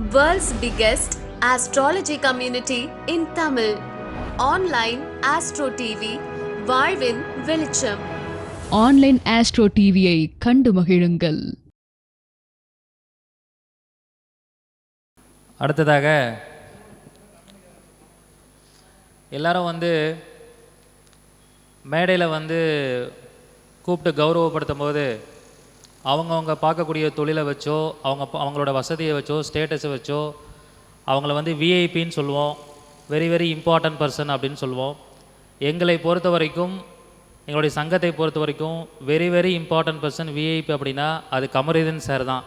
World's biggest astrology community in Tamil. Online Astro TV, வாழ்வின் வெளிச்சம் online astro டிவியை கண்டு மகிழுங்கள் அடுத்ததாக எல்லாரும் வந்து மேடையில் வந்து கூப்பிட்டு கௌரவப்படுத்தும் போது அவங்கவுங்க பார்க்கக்கூடிய தொழிலை வச்சோ அவங்க அவங்களோட வசதியை வச்சோ ஸ்டேட்டஸை வச்சோ அவங்கள வந்து விஐபின்னு சொல்லுவோம். வெரி வெரி இம்பார்ட்டன்ட் பர்சன் அப்படின்னு சொல்லுவோம். எங்களை பொறுத்த வரைக்கும் எங்களுடைய சங்கத்தை பொறுத்த வரைக்கும் very very important person VIP அப்படின்னா அது கமரிதன் சார் தான்.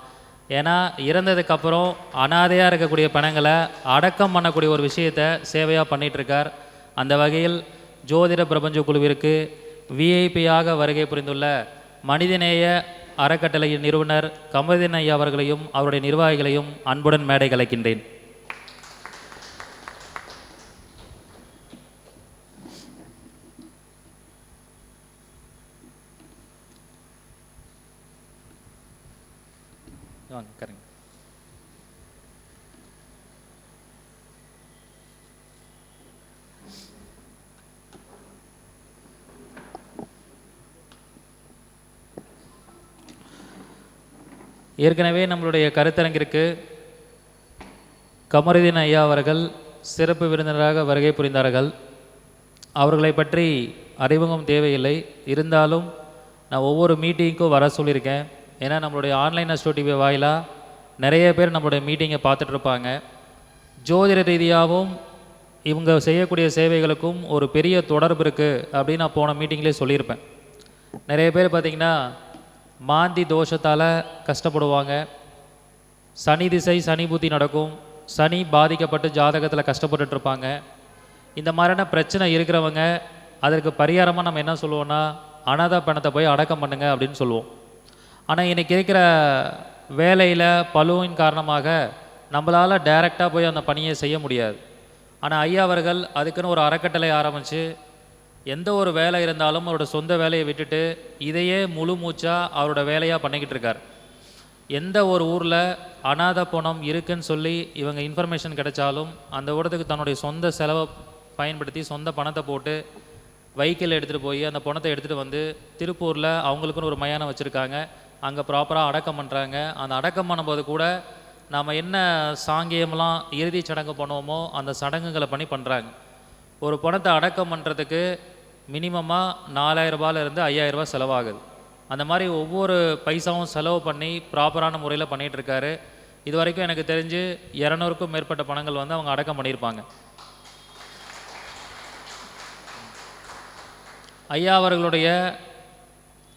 ஏன்னா இறந்ததுக்கப்புறம் அனாதையாக இருக்கக்கூடிய பணங்களை அடக்கம் பண்ணக்கூடிய ஒரு விஷயத்தை சேவையாக பண்ணிகிட்ருக்கார் அந்த வகையில் ஜோதிட பிரபஞ்ச குழுவிற்கு விஐபியாக வருகை புரிந்துள்ள மனிதநேய அறக்கட்டளையின் நிறுவனர் கமருதீன் ஐயா அவர்களையும் அவருடைய நிர்வாகிகளையும் அன்புடன் மேடை கலைக்கின்றேன் வாங்க கரெக்ட் ஏற்கனவே நம்மளுடைய கருத்தரங்கிற்கு கமருதீன் ஐயா அவர்கள் சிறப்பு விருந்தினராக வருகை புரிந்தார்கள். அவர்களை பற்றி அறிமுகம் தேவையில்லை. இருந்தாலும் நான் ஒவ்வொரு மீட்டிங்க்கும் வர சொல்லியிருக்கேன். ஏன்னா நம்மளுடைய ஆன்லைன் அஸ்டோ டிவி வாயிலாக நிறைய பேர் நம்மளுடைய மீட்டிங்கை பார்த்துட்ருப்பாங்க. ஜோதிட ரீதியாகவும் இவங்க செய்யக்கூடிய சேவைகளுக்கும் ஒரு பெரிய தொடர்பு இருக்குது அப்படின்னு நான் போன மீட்டிங்லேயே சொல்லியிருப்பேன். நிறைய பேர் பார்த்திங்கன்னா மாந்தி தோஷத்தால் கஷ்டப்படுவாங்க. சனி திசை சனி புத்தி நடக்கும். சனி பாதிக்கப்பட்டு ஜாதகத்தில் கஷ்டப்பட்டுட்டு இருப்பாங்க இந்த மாதிரியான பிரச்சனை இருக்கிறவங்க அதற்கு பரிகாரமாக நம்ம என்ன சொல்லுவோன்னா அனாத பணத்தை போய் அடக்கம் பண்ணுங்க அப்படின்னு சொல்லுவோம். ஆனால் இன்றைக்கி இருக்கிற வேலையில் பழுவின் காரணமாக நம்மளால் டைரெக்டாக போய் அந்த பணியை செய்ய முடியாது. ஆனால் ஐயா அவர்கள் அதுக்குன்னு ஒரு அறக்கட்டளை ஆரம்பித்து எந்த ஒரு வேலை இருந்தாலும் அவரோட சொந்த வேலையை விட்டுட்டு இதையே முழு மூச்சாக அவரோட வேலையாக பண்ணிக்கிட்டு இருக்கார். எந்த ஒரு ஊரில் அனாத பணம் இருக்குன்னு சொல்லி இவங்க இன்ஃபர்மேஷன் கிடைச்சாலும் அந்த இடத்துக்கு தன்னுடைய சொந்த செலவை பயன்படுத்தி சொந்த பணத்தை போட்டு வைக்கில் எடுத்துகிட்டு போய் அந்த பணத்தை எடுத்துகிட்டு வந்து திருப்பூரில் அவங்களுக்குன்னு ஒரு மயானம் வச்சுருக்காங்க. அங்கே ப்ராப்பராக அடக்கம் பண்ணுறாங்க அந்த அடக்கம் பண்ணும்போது கூட நாம் என்ன சாங்கியம்லாம் இறுதி சடங்கு பண்ணுவோமோ அந்த சடங்குகளை பண்ணி பண்ணுறாங்க ஒரு பணத்தை அடக்கம் பண்ணுறதுக்கு மினிமமாக நாலாயிரரூபாலேருந்து ஐயாயிரரூபா செலவாகுது. அந்த மாதிரி ஒவ்வொரு பைசாவும் செலவு பண்ணி ப்ராப்பரான முறையில் பண்ணிகிட்ருக்காரு இது வரைக்கும் எனக்கு தெரிஞ்சு இரநூறுக்கும் மேற்பட்ட பணங்கள் வந்து அவங்க அடக்கம் பண்ணியிருப்பாங்க. ஐயா அவர்களுடைய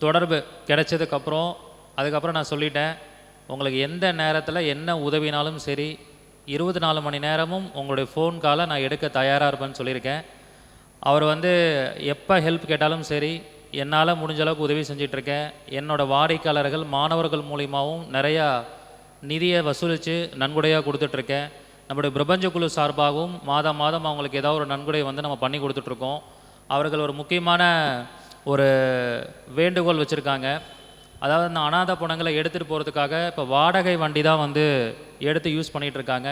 தொடர்பு கிடைச்சதுக்கப்புறம் அதுக்கப்புறம் நான் சொல்லிட்டேன் உங்களுக்கு எந்த நேரத்தில் என்ன உதவினாலும் சரி இருபத்தி நாலு மணி நேரமும் உங்களுடைய ஃபோன் காலை நான் எடுக்க தயாராக இருப்பேன்னு சொல்லியிருக்கேன். அவர் வந்து எப்போ ஹெல்ப் கேட்டாலும் சரி என்னால் முடிஞ்ச அளவுக்கு உதவி செஞ்சிட்ருக்கேன். என்னோடய வாடிக்கையாளர்கள் மாணவர்கள் மூலியமாகவும் நிறையா நிதியை வசூலித்து நன்கொடையாக கொடுத்துட்ருக்கேன். நம்முடைய பிரபஞ்ச குழு சார்பாகவும் மாதம் மாதம் அவங்களுக்கு ஏதாவது ஒரு நன்கொடை வந்து நம்ம பண்ணி கொடுத்துட்ருக்கோம். அவர்கள் ஒரு முக்கியமான ஒரு வேண்டுகோள் வச்சுருக்காங்க. அதாவது அந்த அனாதை பணங்களை எடுத்துகிட்டு போகிறதுக்காக இப்போ வாடகை வண்டி தான் வந்து எடுத்து யூஸ் பண்ணிகிட்ருக்காங்க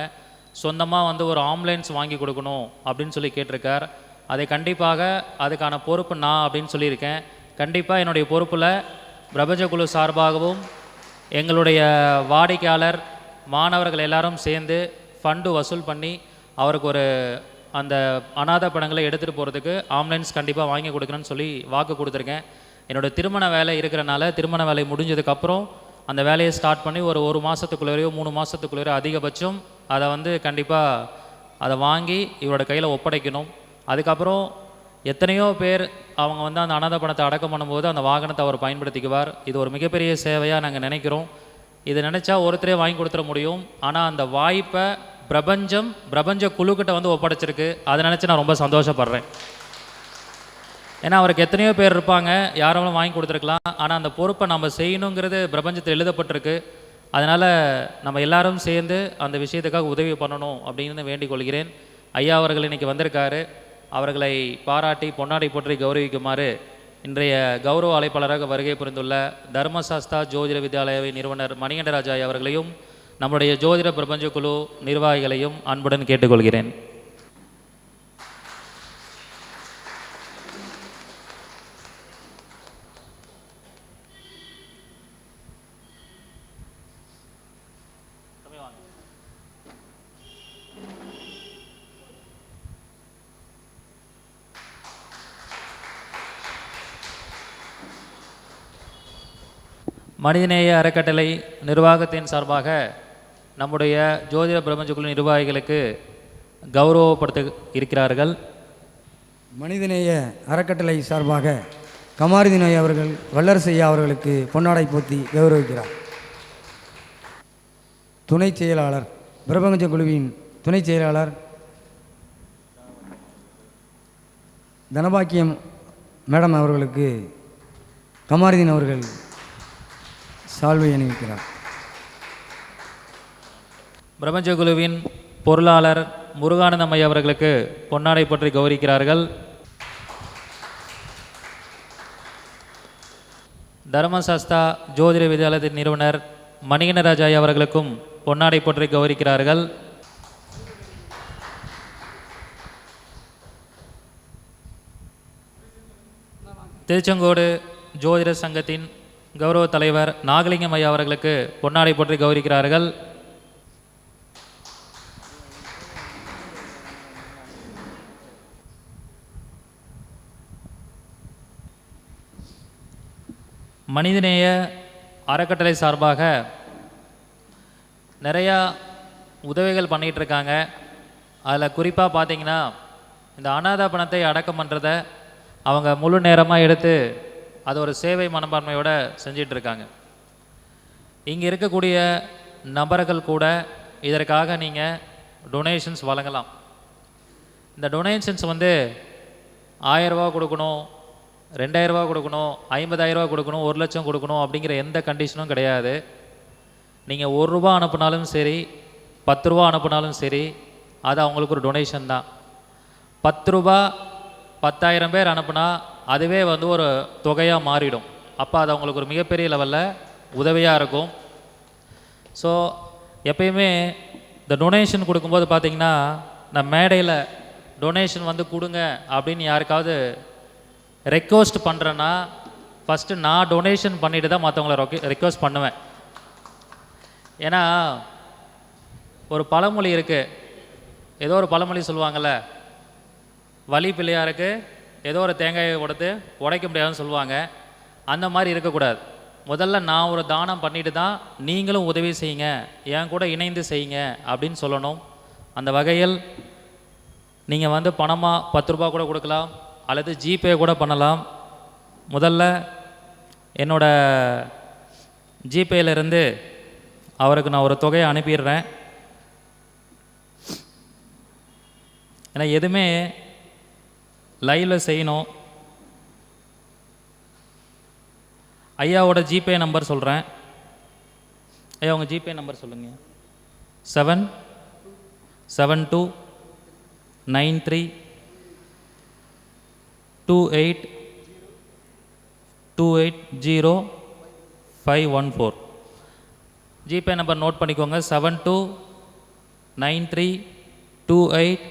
சொந்தமாக வந்து ஒரு ஆம்புலன்ஸ் வாங்கி கொடுக்கணும் அப்படின்னு சொல்லி கேட்டிருக்கார். அதை கண்டிப்பாக அதுக்கான பொறுப்பு நான் அப்படின்னு சொல்லியிருக்கேன். கண்டிப்பாக என்னுடைய பொறுப்பில் பிரபஞ்ச குழு சார்பாகவும் எங்களுடைய வாடிக்கையாளர் மாணவர்கள் எல்லாரும் சேர்ந்து ஃபண்டு வசூல் பண்ணி அவருக்கு ஒரு அந்த அனாதை படங்களை எடுத்துகிட்டு போகிறதுக்கு ஆம்புலன்ஸ் கண்டிப்பாக வாங்கி கொடுக்குறேன்னு சொல்லி வாக்கு கொடுத்துருக்கேன். என்னோட திருமண வேலை இருக்கிறனால திருமண வேலை முடிஞ்சதுக்கப்புறம் அந்த வேலையை ஸ்டார்ட் பண்ணி ஒரு ஒரு மாதத்துக்குள்ளேயோ மூணு மாதத்துக்குள்ளேயோ அதிகபட்சம் அதை வந்து கண்டிப்பாக அதை வாங்கி இவரோட கையில் ஒப்படைக்கணும். அதுக்கப்புறம் எத்தனையோ பேர் அவங்க வந்து அந்த அனாத பணத்தை அடக்கம் பண்ணும்போது அந்த வாகனத்தை அவர் பயன்படுத்திக்குவார். இது ஒரு மிகப்பெரிய சேவையாக நாங்கள் நினைக்கிறோம். இது நினச்சா ஒருத்தரே வாங்கி கொடுத்துட முடியும். ஆனால் அந்த வாய்ப்பை பிரபஞ்சம் பிரபஞ்ச குழுக்கிட்ட வந்து ஒப்படைச்சிருக்கு. அதை நினச்சி நான் ரொம்ப சந்தோஷப்படுறேன். ஏன்னா அவருக்கு எத்தனையோ பேர் இருப்பாங்க. யாராலும் வாங்கி கொடுத்துருக்கலாம். ஆனால் அந்த பொறுப்பை நம்ம செய்யணுங்கிறது பிரபஞ்சத்தில் எழுதப்பட்டிருக்கு. அதனால் நம்ம எல்லாரும் சேர்ந்து அந்த விஷயத்துக்காக உதவி பண்ணணும் அப்படின்னு வேண்டிக் கொள்கிறேன். ஐயா அவர்கள் இன்றைக்கி வந்திருக்காரு. அவர்களை பாராட்டி பொன்னாடை போற்றி கௌரவிக்குமாறு இன்றைய கௌரவ அழைப்பாளராக வருகை புரிந்துள்ள தர்மசாஸ்தா ஜோதிட வித்யாலய நிறுவனர் மணிகண்டராஜாய் அவர்களையும் நம்முடைய ஜோதிட பிரபஞ்ச குழு நிர்வாகிகளையும் அன்புடன் கேட்டுக்கொள்கிறேன். மனிதநேய அறக்கட்டளை நிர்வாகத்தின் சார்பாக நம்முடைய ஜோதிட பிரபஞ்ச குழு நிர்வாகிகளுக்கு கௌரவப்படுத்த இருக்கிறார்கள். மனிதநேய அறக்கட்டளை சார்பாக கமாரதி நோய் அவர்கள் வல்லரசையா அவர்களுக்கு பொன்னாடை போத்தி கௌரவிக்கிறார். துணை செயலாளர் பிரபஞ்ச குழுவின் துணை செயலாளர் தனபாக்கியம் மேடம் அவர்களுக்கு கமாரதீன் அவர்கள் சால்வை அணிவிக்கிறார். பிரபஞ்சகுழுவின் பொருளாளர் முருகானந்தம் ஐயா அவர்களுக்கு பொன்னாடை பற்றி கௌரிக்கிறார்கள் தர்மசாஸ்தா ஜோதிட வித்யாலயத்தின் நிறுவனர் மணிகண்டராஜ் ஐயா அவர்களுக்கும் பொன்னாடை பற்றி கௌரிக்கிறார்கள் திருச்செங்கோடு ஜோதிட சங்கத்தின் கௌரவ தலைவர் நாகலிங்கம் ஐயா அவர்களுக்கு பொன்னாடை பற்றி கௌரவிக்கிறார்கள். மனிதநேய அறக்கட்டளை சார்பாக நிறையா உதவிகள் பண்ணிகிட்டு இருக்காங்க. அதில் குறிப்பாக பார்த்தீங்கன்னா இந்த அனாதை பணத்தை அடக்கம் பண்ணுறத அவங்க முழு நேரமாக எடுத்து அது ஒரு சேவை மனப்பான்மையோட செஞ்சிட்டு இருக்காங்க இங்கே இருக்கக்கூடிய நபர்கள் கூட இதற்காக நீங்கள் டொனேஷன்ஸ் வழங்கலாம். இந்த டொனேஷன்ஸ் வந்து ஆயரூபா கொடுக்கணும் ரெண்டாயிரரூபா கொடுக்கணும் ஐம்பதாயிரரூபா கொடுக்கணும் ஒரு லட்சம் கொடுக்கணும் அப்படிங்கிற எந்த கண்டிஷனும் கிடையாது. நீங்கள் ஒரு ரூபா அனுப்புனாலும் சரி பத்து ரூபா அனுப்புனாலும் சரி அது அவங்களுக்கு ஒரு டொனேஷன் தான். பத்து ரூபா பத்தாயிரம் பேர் அனுப்புனா அதுவே வந்து ஒரு தொகையாக மாறிடும். அப்போ அது அவங்களுக்கு ஒரு மிகப்பெரிய லெவலில் உதவியாக இருக்கும். ஸோ எப்பயுமே இந்த டொனேஷன் கொடுக்கும்போது பார்த்தீங்கன்னா நான் மேடையில் டொனேஷன் வந்து கொடுங்க அப்படின்னு யாருக்காவது ரெக்வஸ்ட் பண்ணுறேன்னா ஃபஸ்ட்டு நான் டொனேஷன் பண்ணிட்டு தான் மற்றவங்கள ரொக்கே ரெக்வஸ்ட் பண்ணுவேன். ஏன்னா ஒரு பழமொழி இருக்குது ஏதோ ஒரு பழமொழி சொல்லுவாங்கள்ல வழி பிள்ளையாருக்கு ஏதோ ஒரு தேங்காயை கொடுத்து உடைக்க முடியாதுன்னு சொல்லுவாங்க. அந்த மாதிரி இருக்கக்கூடாது. முதல்ல நான் ஒரு தானம் பண்ணிட்டு தான் நீங்களும் உதவி செய்யுங்க. என் கூட இணைந்து செய்யுங்க அப்படின்னு சொல்லணும். அந்த வகையில் நீங்கள் வந்து பணமாக பத்து ரூபா கூட கொடுக்கலாம். அல்லது ஜிபே கூட பண்ணலாம். முதல்ல என்னோட ஜிபேலேருந்து அவருக்கு நான் ஒரு தொகையை அனுப்பிடுறேன். ஏன்னா எதுவுமே லைவ்ல செய்யணும். ஐயாவோட ஜிபே நம்பர் சொல்கிறேன் ஐயா உங்கள் ஜிபே நம்பர் சொல்லுங்க. Seven seven two nine three two eight two eight zero five one four. GPay number note பண்ணிக்கோங்க. Seven two nine three two eight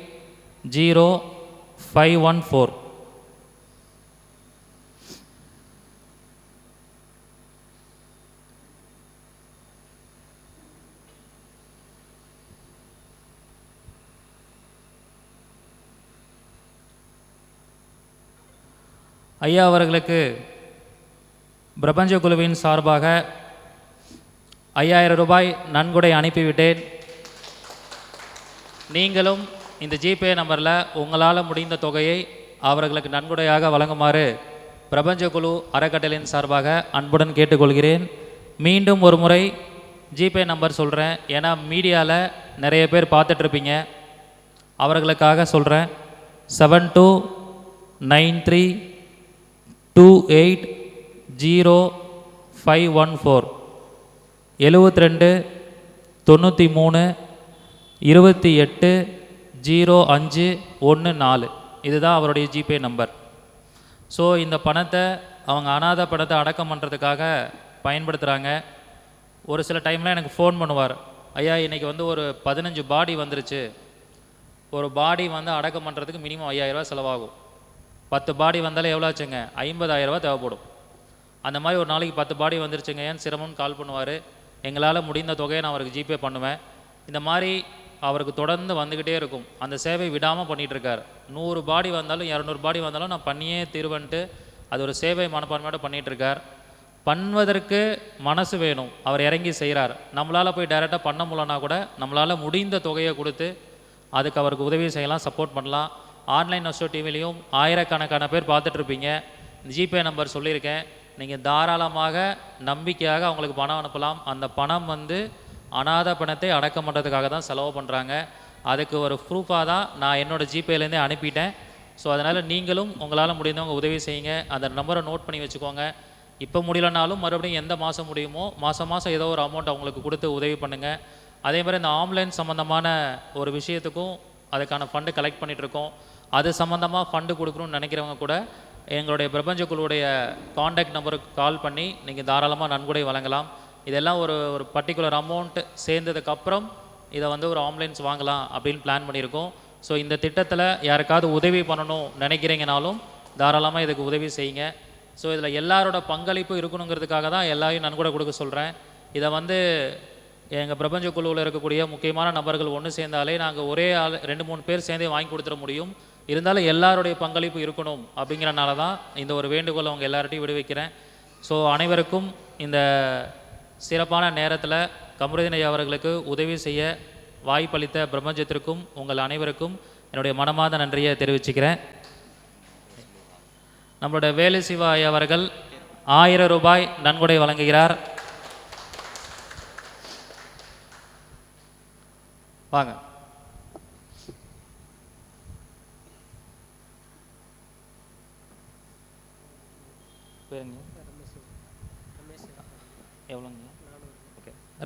zero five one four ஐயா அவர்களுக்கு பிரபஞ்ச குழுவின் சார்பாக ஐயாயிரம் ரூபாய் நன்கொடை அனுப்பிவிட்டேன். நீங்களும் இந்த ஜிபே நம்பரில் உங்களால் முடிந்த தொகையை அவர்களுக்கு நன்கொடையாக வழங்குமாறு பிரபஞ்ச குழு அறக்கட்டளையின் சார்பாக அன்புடன் கேட்டுக்கொள்கிறேன். மீண்டும் ஒரு முறை ஜிபே நம்பர் சொல்கிறேன் ஏன்னா மீடியாவில் நிறைய பேர் பார்த்துட்ருப்பீங்க. அவர்களுக்காக சொல்கிறேன் seven two nine three two eight zero five one four எழுபத்தி ரெண்டு தொண்ணூற்றி மூணு இருபத்தி எட்டு ஜீரோ அஞ்சு ஒன்று நாலு. இதுதான் அவருடைய ஜிபே நம்பர். ஸோ இந்த பணத்தை அவங்க அனாதை பணத்தை அடக்கம் பண்ணுறதுக்காக பயன்படுத்துகிறாங்க ஒரு சில டைமில் எனக்கு ஃபோன் பண்ணுவார். ஐயா இன்றைக்கி வந்து ஒரு பதினஞ்சு பாடி வந்துருச்சு. ஒரு பாடி வந்து அடக்கம் பண்ணுறதுக்கு மினிமம் ஐயாயிரரூவா செலவாகும். பத்து பாடி வந்தாலே எவ்வளோ ஆச்சுங்க ஐம்பதாயிரரூவா தேவைப்படும். அந்த மாதிரி ஒரு நாளைக்கு பத்து பாடி வந்துருச்சுங்க. ஏன் சிரமம்னு கால் பண்ணுவார். எங்களால் முடிந்த தொகையை நான் அவருக்கு ஜிபே பண்ணுவேன். இந்த மாதிரி அவருக்கு தொடர்ந்து வந்துக்கிட்டே இருக்கும். அந்த சேவை விடாமல் பண்ணிகிட்டு இருக்கார் நூறு பாடி வந்தாலும் இரநூறு பாடி வந்தாலும் நான் பண்ணியே தீருவன்ட்டு அது ஒரு சேவை மனப்பான்மையோட பண்ணிகிட்ருக்கார் பண்ணுவதற்கு மனசு வேணும். அவர் இறங்கி செய்கிறார் நம்மளால் போய் டைரெக்டாக பண்ண முடியலனா கூட நம்மளால் முடிந்த தொகையை கொடுத்து அதுக்கு அவருக்கு உதவி செய்யலாம் சப்போர்ட் பண்ணலாம். ஆன்லைன் நஷ்டோ டிவிலையும் ஆயிரக்கணக்கான பேர் பார்த்துட்ருப்பீங்க ஜிபே நம்பர் சொல்லியிருக்கேன். நீங்கள் தாராளமாக நம்பிக்கையாக அவங்களுக்கு பணம் அனுப்பலாம். அந்த பணம் வந்து அனாதை பணத்தை அடக்கம் பண்ணுறதுக்காக தான் செலவு பண்ணுறாங்க அதுக்கு ஒரு ப்ரூஃபாக தான் நான் என்னோடய ஜிபேலேருந்தே அனுப்பிட்டேன். ஸோ அதனால் நீங்களும் உங்களால் முடிந்தவங்க உதவி செய்யுங்க. அந்த நம்பரை நோட் பண்ணி வச்சுக்கோங்க. இப்போ முடியலனாலும் மறுபடியும் எந்த மாதம் முடியுமோ மாதம் மாதம் ஏதோ ஒரு அமௌண்ட் அவங்களுக்கு கொடுத்து உதவி பண்ணுங்கள் அதே மாதிரி இந்த ஆன்லைன் சம்மந்தமான ஒரு விஷயத்துக்கும் அதுக்கான ஃபண்டு கலெக்ட் பண்ணிகிட்ருக்கோம் அது சம்மந்தமாக ஃபண்டு கொடுக்கணும்னு நினைக்கிறவங்க கூட எங்களுடைய பிரபஞ்ச குழுவுடைய காண்டாக்ட் நம்பருக்கு கால் பண்ணி நீங்கள் தாராளமாக நன்கொடை வழங்கலாம். இதெல்லாம் ஒரு ஒரு பர்டிகுலர் அமௌண்ட் சேர்ந்ததுக்கப்புறம் இதை வந்து ஒரு ஆம்புலன்ஸ் வாங்கலாம் அப்படின்னு பிளான் பண்ணியிருக்கோம். ஸோ இந்த திட்டத்தில் யாருக்காவது உதவி பண்ணணும் நினைக்கிறீங்கனாலும் தாராளமாக இதுக்கு உதவி செய்யுங்க. ஸோ இதில் எல்லாரோட பங்களிப்பு இருக்கணுங்கிறதுக்காக தான் எல்லாரையும் நன்கொடை கொடுக்க சொல்கிறேன் இதை வந்து எங்கள் பிரபஞ்ச குழுவில் இருக்கக்கூடிய முக்கியமான நபர்கள் ஒன்று சேர்ந்தாலே நாங்கள் ஒரே ஆள் ரெண்டு மூணு பேர் சேர்ந்தே வாங்கி கொடுத்துட முடியும். இருந்தாலும் எல்லாருடைய பங்களிப்பு இருக்கணும் அப்படிங்கிறனால தான் இந்த ஒரு வேண்டுகோளை அவங்க எல்லார்ட்டையும் விடுவிக்கிறேன். ஸோ அனைவருக்கும் இந்த சிறப்பான நேரத்தில் கமருதீன் ஐயா அவர்களுக்கு உதவி செய்ய வாய்ப்பளித்த பிரபஞ்சத்திற்கும் உங்கள் அனைவருக்கும் என்னுடைய மனமார்ந்த நன்றியை தெரிவிச்சுக்கிறேன். நம்மளுடைய வேலு சிவா ஐயா அவர்கள் ஆயிரம் ரூபாய் நன்கொடை வழங்குகிறார். வாங்க.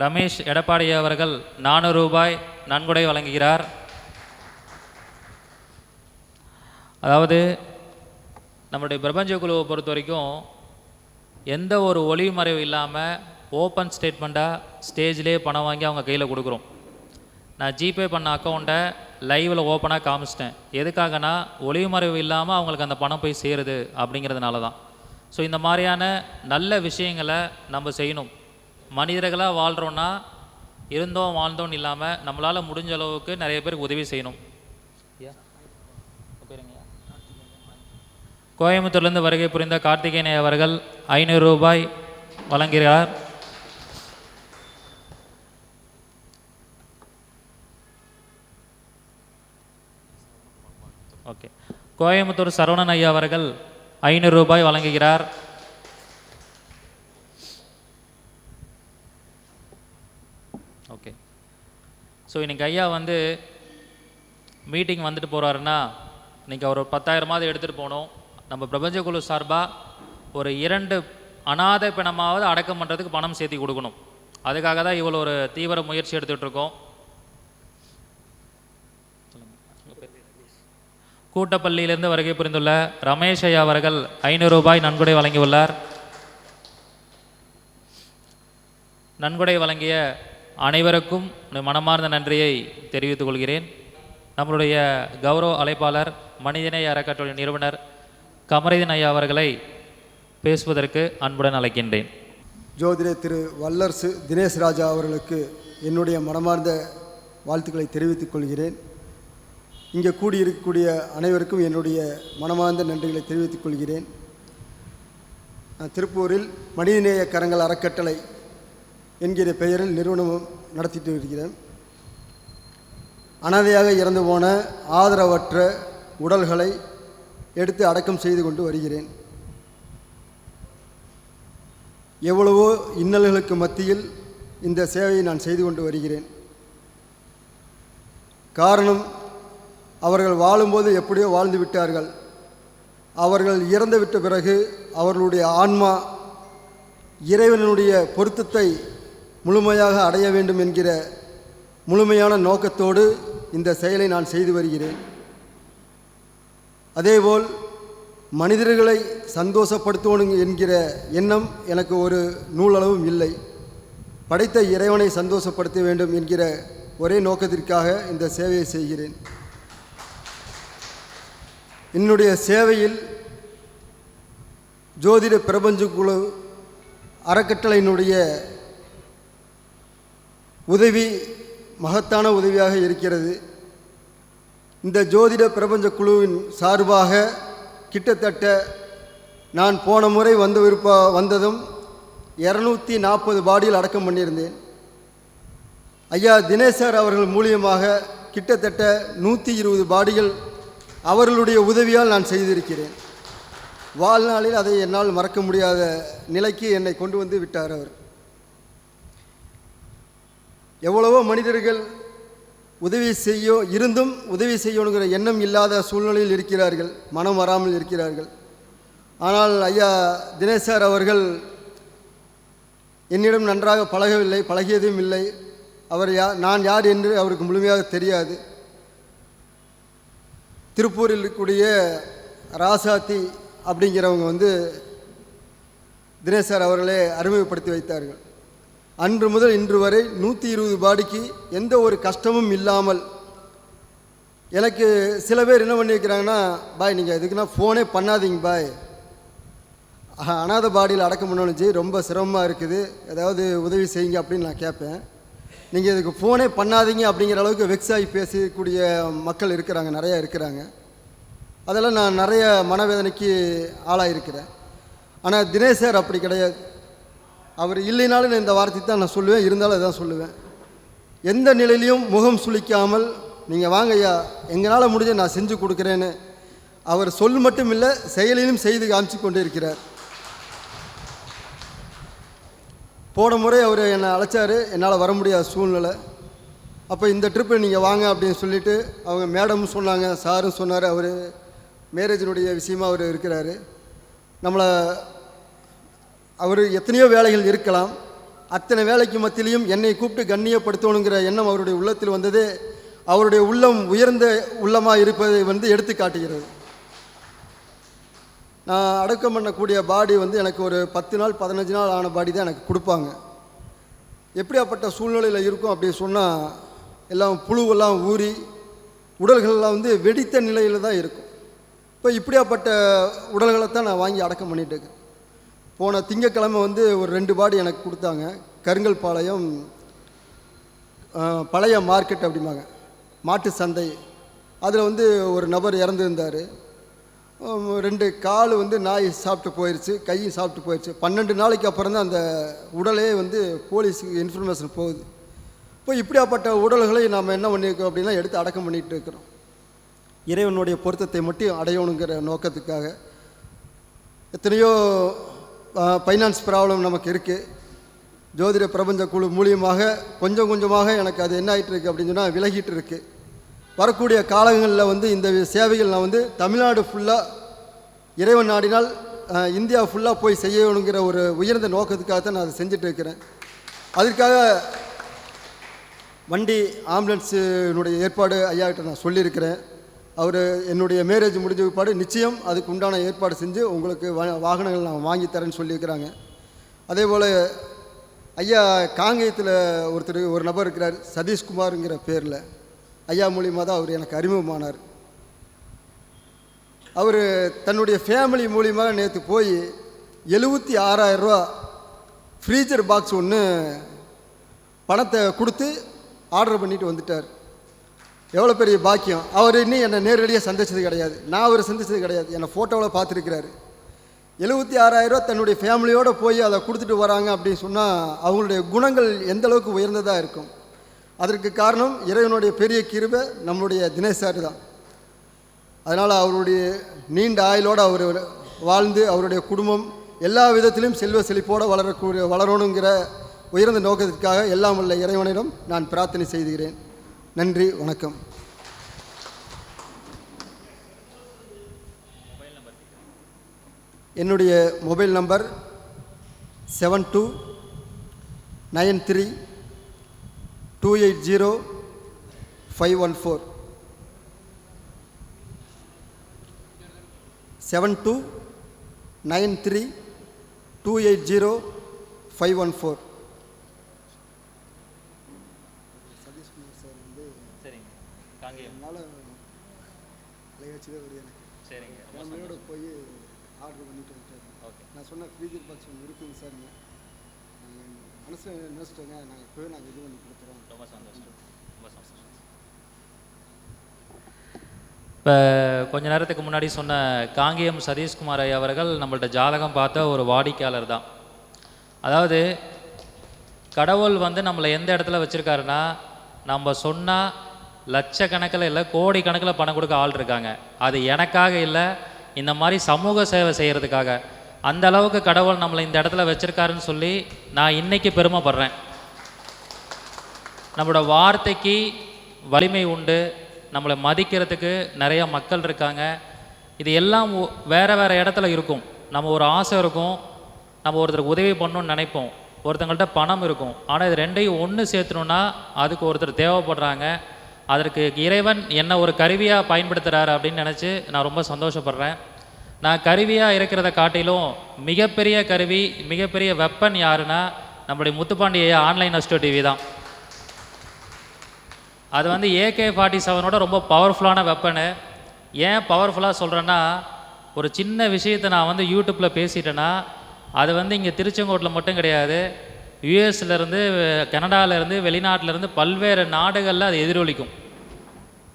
ரமேஷ் எடப்பாடி அவர்கள் நானூறு ரூபாய் நன்கொடை வழங்குகிறார். அதாவது நம்மளுடைய பிரபஞ்ச குழுவை பொறுத்த வரைக்கும் எந்த ஒரு ஒளிமறைவு இல்லாமல் ஓப்பன் ஸ்டேட்மெண்ட்டாக ஸ்டேஜ்லேயே பணம் வாங்கி அவங்க கையில் கொடுக்குறோம். நான் ஜிபே பண்ண அக்கௌண்ட்டை லைவில் ஓப்பனாக காமிச்சிட்டேன். எதுக்காகனா ஒளிமறைவு இல்லாமல் அவங்களுக்கு அந்த பணம் போய் சேருது அப்படிங்கிறதுனால தான் ஸோ இந்த மாதிரியான நல்ல விஷயங்களை நம்ம செய்யணும். மனிதர்களாக வாழ்கிறோன்னா இருந்தோம் வாழ்ந்தோம் இல்லாமல் நம்மளால் முடிஞ்ச அளவுக்கு நிறைய பேருக்கு உதவி செய்யணும். கோயம்புத்தூர்லேருந்து வருகை புரிந்த கார்த்திகேயன் அவர்கள் ஐநூறு ரூபாய் வழங்குகிறார். ஓகே கோயம்புத்தூர் சரவணன் ஐயா அவர்கள் ஐநூறு ரூபாய் வழங்குகிறார் ஓகே ஸோ இன்றைக்கி ஐயா வந்து மீட்டிங் வந்துட்டு போகிறாருன்னா இன்றைக்கி அவர் ஒரு பத்தாயிரமாவது எடுத்துகிட்டு போகணும். நம்ம பிரபஞ்ச குழு சார்பாக ஒரு இரண்டு அனாதை பிணமாவது அடக்கம் பண்ணுறதுக்கு பணம் சேர்த்தி கொடுக்கணும். அதுக்காக தான் இவ்வளோ ஒரு தீவிர முயற்சி எடுத்துகிட்ருக்கோம் கூட்டப்பள்ளியிலிருந்து வருகை புரிந்துள்ள ரமேஷ் ஐயா அவர்கள் ஐநூறு ரூபாய் நன்கொடை வழங்கியுள்ளார். நன்கொடை வழங்கிய அனைவருக்கும் மனமார்ந்த நன்றியை தெரிவித்துக் கொள்கிறேன். நம்மளுடைய கௌரவ அழைப்பாளர் மனிதநேய அறக்கட்டளை நிறுவனர் கமரிதன் ஐயா அவர்களை பேசுவதற்கு அன்புடன் அழைக்கின்றேன். ஜோதிட திரு வல்லரசு தினேஷ் ராஜா அவர்களுக்கு என்னுடைய மனமார்ந்த வாழ்த்துக்களை தெரிவித்துக் கொள்கிறேன். இங்கே கூடியிருக்கக்கூடிய அனைவருக்கும் என்னுடைய மனமார்ந்த நன்றிகளை தெரிவித்துக் கொள்கிறேன். நான் திருப்பூரில் மனிதநேய கரங்கள் அறக்கட்டளை என்கிற பெயரில் நிறுவனம் நடத்திட்டு இருக்கிறேன். அனாதையாக இறந்து போன ஆதரவற்ற உடல்களை எடுத்து அடக்கம் செய்து கொண்டு வருகிறேன். எவ்வளவோ இன்னல்களுக்கு மத்தியில் இந்த சேவையை நான் செய்து கொண்டு வருகிறேன். காரணம் அவர்கள் வாழும்போது எப்படியோ வாழ்ந்து விட்டார்கள். அவர்கள் இறந்து விட்ட பிறகு அவர்களுடைய ஆன்மா இறைவனுடைய பொருத்தத்தை முழுமையாக அடைய வேண்டும் என்கிற முழுமையான நோக்கத்தோடு இந்த செயலை நான் செய்து வருகிறேன். அதேபோல் மனிதர்களை சந்தோஷப்படுத்தணும் என்கிற எண்ணம் எனக்கு ஒரு நூலளவும் இல்லை. படைத்த இறைவனை சந்தோஷப்படுத்த வேண்டும் என்கிற ஒரே நோக்கத்திற்காக இந்த சேவையை செய்கிறேன். என்னுடைய சேவையில் ஜோதிட பிரபஞ்ச குழு அறக்கட்டளையினுடைய உதவி மகத்தான உதவியாக இருக்கிறது. இந்த ஜோதிட பிரபஞ்ச குழுவின் சார்பாக கிட்டத்தட்ட நான் போன முறை வந்து விருப்ப வந்ததும் இரநூத்தி நாற்பது பாடியில் அடக்கம் பண்ணியிருந்தேன். ஐயா தினேசர் அவர்கள் மூலியமாக கிட்டத்தட்ட நூற்றி இருபது பாடிகள் அவர்களுடைய உதவியால் நான் செய்திருக்கிறேன். வாழ்நாளில் அதை என்னால் மறக்க முடியாத நிலைக்கு என்னை கொண்டு வந்து விட்டார் அவர். எவ்வளவோ மனிதர்கள் உதவி செய்ய இருந்தும் உதவி செய்யணுங்கிற எண்ணம் இல்லாத சூழ்நிலையில் இருக்கிறார்கள் மனம் வராமல் இருக்கிறார்கள். ஆனால் ஐயா தினேஷ் அவர்கள் என்னிடம் நன்றாக பழகவில்லை பழகியதும் இல்லை. அவர் யா நான் யார் என்று அவருக்கு முழுமையாக தெரியாது. திருப்பூரில் இருக்கக்கூடிய ராசாத்தி அப்படிங்கிறவங்க வந்து தினேசர் அவர்களை அவர்களே அறிமுகப்படுத்தி வைத்தார்கள். அன்று முதல் இன்று வரை நூற்றி இருபது பாடிக்கு எந்த ஒரு கஷ்டமும் இல்லாமல் எனக்கு சில பேர் என்ன பண்ணியிருக்கிறாங்கன்னா பாய் நீங்கள் எதுக்குன்னா ஃபோனே பண்ணாதீங்க பாய். அனாத அனாதை பாடியில் அடக்கம் பண்ணணும் ஜி ரொம்ப சிரமமாக இருக்குது. ஏதாவது உதவி செய்யுங்க அப்படின்னு நான் கேட்பேன். நீங்கள் இதுக்கு ஃபோனே பண்ணாதீங்க அப்படிங்கிற அளவுக்கு வெக்ஸாகி ஆகி பேசக்கூடிய மக்கள் இருக்கிறாங்க நிறையா இருக்கிறாங்க. அதெல்லாம் நான் நிறைய மனவேதனைக்கு ஆளாயிருக்கிறேன். ஆனால் தினேஷ் சார் அப்படி கிடையாது. அவர் இல்லைனாலும் நான் இந்த வார்த்தை தான் நான் சொல்லுவேன் இருந்தாலும் அதான் சொல்லுவேன். எந்த நிலையிலையும் முகம் சுளிக்காமல் நீங்கள் வாங்க ஐயா எங்களால் முடிஞ்ச நான் செஞ்சு கொடுக்குறேன்னு. அவர் சொல் மட்டும் இல்லை செயலிலும் செய்து காமிச்சு கொண்டு இருக்கிறார். போன முறை அவர் என்னை அழைச்சாரு என்னால் வர முடியாத சூழ்நிலை. அப்போ இந்த ட்ரிப்பு நீங்கள் வாங்க அப்படின்னு சொல்லிட்டு அவங்க மேடமும் சொன்னாங்க சாரும் சொன்னார் அவர் மேரேஜினுடைய விஷயமாக அவர் இருக்கிறாரு. நம்மளை அவர் எத்தனையோ வேலைகள் இருக்கலாம். அத்தனை வேலைக்கு மத்தியிலையும் என்னை கூப்பிட்டு கண்ணியப்படுத்தணுங்கிற எண்ணம் அவருடைய உள்ளத்தில் வந்தது. அவருடைய உள்ளம் உயர்ந்த உள்ளமாக இருப்பதை வந்து எடுத்து காட்டுகிறது. நான் அடக்கம் பண்ணக்கூடிய பாடி வந்து எனக்கு ஒரு பத்து நாள் பதினஞ்சு நாள் ஆன பாடி தான் எனக்கு கொடுப்பாங்க. எப்படியாப்பட்ட சூழ்நிலையில் இருக்கும் அப்படின்னு சொன்னால் எல்லாம் புழுவெல்லாம் ஊறி உடல்கள்லாம் வந்து வெடித்த நிலையில் தான் இருக்கும். இப்போ இப்படியாப்பட்ட உடல்களை தான் நான் வாங்கி அடக்கம் பண்ணிகிட்டு இருக்கேன். போன திங்கக்கிழமை வந்து ஒரு ரெண்டு பாடி எனக்கு கொடுத்தாங்க. கருங்கல் பாளையம் பழைய மார்க்கெட் அப்படிம்பாங்க. மாட்டு சந்தை. அதில் வந்து ஒரு நபர் இறந்துருந்தார். ரெண்டு கால் வந்து நாய் சாப்பிட்டு போயிடுச்சு கையும் சாப்பிட்டு போயிடுச்சு பன்னெண்டு நாளைக்கு அப்புறம் தான் அந்த உடலே வந்து போலீஸுக்கு இன்ஃபர்மேஷன் போகுது. இப்போ இப்படியாப்பட்ட உடல்களை நாம் என்ன பண்ணியிருக்கோம் அப்படின்னா எடுத்து அடக்கம் பண்ணிட்டு இருக்கிறோம். இறைவனுடைய பொருத்தத்தை மட்டும் அடையணுங்கிற நோக்கத்துக்காக எத்தனையோ ஃபைனான்ஸ் ப்ராப்ளம் நமக்கு இருக்குது ஜோதிட பிரபஞ்ச குழு மூலியமாக கொஞ்சம் கொஞ்சமாக எனக்கு அது என்ன ஆயிட்டு இருக்குது அப்படின்னு சொன்னால் விலகிட்டு இருக்குது வரக்கூடிய காலங்களில் வந்து இந்த சேவைகள் நான் வந்து தமிழ்நாடு ஃபுல்லாக இறைவன் நாடினால் இந்தியா ஃபுல்லாக போய் செய்யணுங்கிற ஒரு உயர்ந்த நோக்கத்துக்காக தான் நான் அதை செஞ்சுட்டு இருக்கிறேன். அதற்காக வண்டி ஆம்புலன்ஸினுடைய ஏற்பாடு ஐயாக்கிட்ட நான் சொல்லியிருக்கிறேன். அவர் என்னுடைய மேரேஜ் முடிஞ்ச பிற்பாடு நிச்சயம் அதுக்கு உண்டான ஏற்பாடு செஞ்சு உங்களுக்கு வா- வாகனங்கள் நான் வாங்கி தரேன்னு சொல்லியிருக்கிறாங்க. அதே போல் ஐயா காங்கேயத்தில் ஒருத்தர் ஒரு நபர் இருக்கிறார் சதீஷ்குமாருங்கிற பேரில். ஐயா மூலியமாக தான் அவர் எனக்கு அறிமுகமானார். அவர் தன்னுடைய ஃபேமிலி மூலியமாக நேற்று போய் எழுபத்தி ஆறாயிரரூவா ஃப்ரீஜர் பாக்ஸ் ஒன்று பணத்தை கொடுத்து ஆர்டர் பண்ணிட்டு வந்துட்டார். எவ்வளோ பெரிய பாக்கியம். அவர் இன்னும் என்னை நேரடியாக சந்திச்சது கிடையாது. நான் அவரை சந்திச்சது கிடையாது. என்னை ஃபோட்டோவில் பார்த்துருக்கிறாரு. எழுபத்தி ஆறாயிரரூவா தன்னுடைய ஃபேமிலியோடு போய் அதை கொடுத்துட்டு வராங்க அப்படின்னு சொன்னால் அவங்களுடைய குணங்கள் எந்த அளவுக்கு உயர்ந்ததாக இருக்கும்? அதற்கு காரணம் இறைவனுடைய பெரிய கிருபை நம்மளுடைய தினேஷ் சார் தான். அதனால் அவருடைய நீண்ட ஆயுளோடு அவர் வாழ்ந்து அவருடைய குடும்பம் எல்லா விதத்திலும் செல்வ செழிப்போடு வளரக்கூடிய வளரணுங்கிற உயர்ந்த நோக்கத்திற்காக எல்லாம் உள்ள இறைவனிடம் நான் பிரார்த்தனை செய்துகிறேன். நன்றி வணக்கம். என்னுடைய mobile number seven two nine three two eight zero five one four. Seven two nine three two eight zero five one four Kangeyam அதனால் விளையாச்சு தான் வருது எனக்கு சரிங்க ரொம்ப ஃபேமிலியோட போய் ஆர்டர் பண்ணிட்டு வந்துட்டேன் ஓகே நான் சொன்ன ஃப்ரீஜர் பாக்ஸ் ஒன்று இருக்குங்க சார் மனசு நினச்சிட்டோங்க நாங்கள் போய் நாங்கள் இது பண்ணி கொடுத்துறோம். ரொம்ப சந்தோஷம். ரொம்ப சந்தோஷம். இப்போ கொஞ்ச நேரத்துக்கு முன்னாடி சொன்ன காங்கேயம் சதீஷ்குமார் ஐயா அவர்கள் நம்மள்ட்ட ஜாதகம் பார்த்த ஒரு வாடிக்கையாளர் தான். அதாவது கடவுள் வந்து நம்மளை எந்த இடத்துல வச்சுருக்காருன்னா நம்ம சொன்னால் லட்சக்கணக்கில் இல்லை கோடி கணக்கில் பணம் கொடுக்க ஆள் இருக்காங்க. அது எனக்காக இல்லை இந்த மாதிரி சமூக சேவை செய்கிறதுக்காக அந்த அளவுக்கு கடவுள் நம்மளை இந்த இடத்துல வச்சுருக்காருன்னு சொல்லி நான் இன்னைக்கு பெருமைப்படுறேன். நம்மளோட வார்த்தைக்கு வலிமை உண்டு. நம்மளை மதிக்கிறதுக்கு நிறைய மக்கள் இருக்காங்க. இது எல்லாம் வேறு வேறு இடத்துல இருக்கும். நம்ம ஒரு ஆசை இருக்கும். நம்ம ஒருத்தருக்கு உதவி பண்ணணும்னு நினைப்போம். ஒருத்தங்கள்ட்ட பணம் இருக்கும். ஆனால் இது ரெண்டையும் ஒன்று சேர்த்தணுன்னா அதுக்கு ஒருத்தர் தேவைப்படுறாங்க. அதற்கு இறைவன் என்ன ஒரு கருவியாக பயன்படுத்துகிறாரு அப்படின்னு நினச்சி நான் ரொம்ப சந்தோஷப்படுறேன். நான் கருவியாக இருக்கிறத காட்டிலும் மிகப்பெரிய கருவி மிகப்பெரிய வெப்பன் யாருன்னா நம்முடைய முத்துப்பாண்டிய ஆன்லைன் அஸ்டோ டிவி தான். அது வந்து ஏகே ஃபார்ட்டி செவனோட ரொம்ப பவர்ஃபுல்லான வெப்பனு ஏன் பவர்ஃபுல்லாக சொல்கிறேன்னா ஒரு சின்ன விஷயத்தை நான் வந்து யூடியூப்பில் பேசிட்டேன்னா அது வந்து இங்கே திருச்செங்கோட்டில் மட்டும் கிடையாது. யுஎஸ்லேருந்து கனடாவிலேருந்து வெளிநாட்டிலேருந்து பல்வேறு நாடுகளில் அது எதிரொலிக்கும்.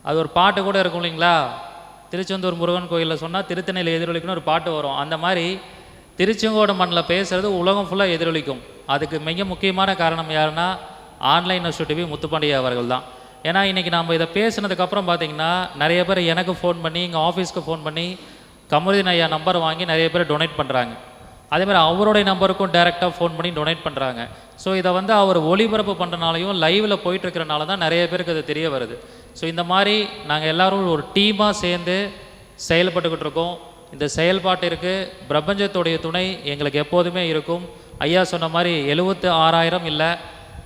அது ஒரு பாட்டு கூட இருக்கும் இல்லைங்களா? திருச்செந்தூர் முருகன் கோயிலில் சொன்னால் திருத்தணையில் எதிரொலிக்குன்னு ஒரு பாட்டு வரும். அந்த மாதிரி திருச்செங்கோடு மண்ணில் பேசுகிறது உலகம் ஃபுல்லாக எதிரொலிக்கும். அதுக்கு மிக முக்கியமான காரணம் யாருன்னா ஆன்லைன் நஷ்டு டிவி முத்துப்பாண்டிய அவர்கள் தான். ஏன்னா இன்றைக்கி நம்ம இதை பேசுனதுக்கப்புறம் பார்த்திங்கன்னா நிறைய பேர் எனக்கு ஃபோன் பண்ணி எங்கள் ஆஃபீஸ்க்கு ஃபோன் பண்ணி கமருதீன் ஐயா நம்பர் வாங்கி நிறைய பேர் டொனேட் பண்ணுறாங்க அதேமாதிரி அவருடைய நம்பருக்கும் டேரெக்டாக ஃபோன் பண்ணி டொனேட் பண்ணுறாங்க ஸோ இதை வந்து அவர் ஒளிபரப்பு பண்ணுறனாலையும் லைவில் போயிட்டுருக்கிறனால தான் நிறைய பேருக்கு அது தெரிய வருது. ஸோ இந்த மாதிரி நாங்கள் எல்லோரும் ஒரு டீமாக சேர்ந்து செயல்பட்டுக்கிட்டு இருக்கோம். இந்த செயல்பாட்டிற்கு பிரபஞ்சத்துடைய துணை எங்களுக்கு எப்போதுமே இருக்கும். ஐயா சொன்ன மாதிரி எழுபத்து ஆறாயிரம் இல்லை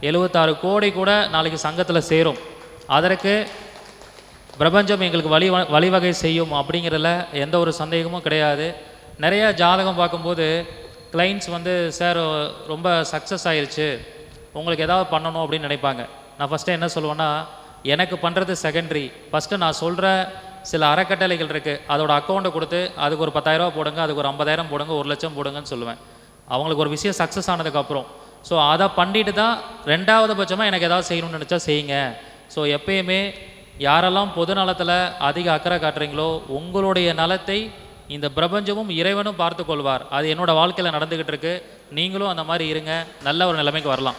எழுபத்தாறு கோடி கூட நாளைக்கு சங்கத்தில் சேரும். அதற்கு பிரபஞ்சம் எங்களுக்கு வழி வழிவகை செய்யும் அப்படிங்கிறதுல எந்த ஒரு சந்தேகமும் கிடையாது. நிறைய ஜாதகம் பார்க்கும்போது கிளைண்ட்ஸ் வந்து சார் ரொம்ப சக்ஸஸ் ஆயிடுச்சு உங்களுக்கு ஏதாவது பண்ணணும் அப்படின்னு நினைப்பாங்க. நான் ஃபஸ்ட்டு என்ன சொல்லுவேன்னா எனக்கு பண்ணுறது செகண்டரி ஃபஸ்ட்டு நான் சொல்கிற சில அறக்கட்டளைகள் இருக்குது அதோட அக்கௌண்ட்டை கொடுத்து அதுக்கு ஒரு பத்தாயிரரூபா போடுங்க அதுக்கு ஒரு ஐம்பதாயிரம் போடுங்க ஒரு லட்சம் போடுங்கன்னு சொல்லுவேன். அவங்களுக்கு ஒரு விஷயம் சக்ஸஸ் ஆனதுக்கப்புறம் ஸோ அதை பண்ணிட்டு தான் ரெண்டாவது பட்சமாக எனக்கு ஏதாவது செய்யணும்னு நினச்சா செய்யுங்க. ஸோ எப்பயுமே யாரெல்லாம் பொது நலத்தில் அதிக அக்கறை காட்டுறீங்களோ உங்களுடைய நலத்தை இந்த பிரபஞ்சமும் இறைவனும் பார்த்து கொள்வார். அது என்னோடய வாழ்க்கையில் நடந்துக்கிட்டு இருக்கு. நீங்களும் அந்த மாதிரி இருங்க. நல்ல ஒரு நிலைமைக்கு வரலாம்.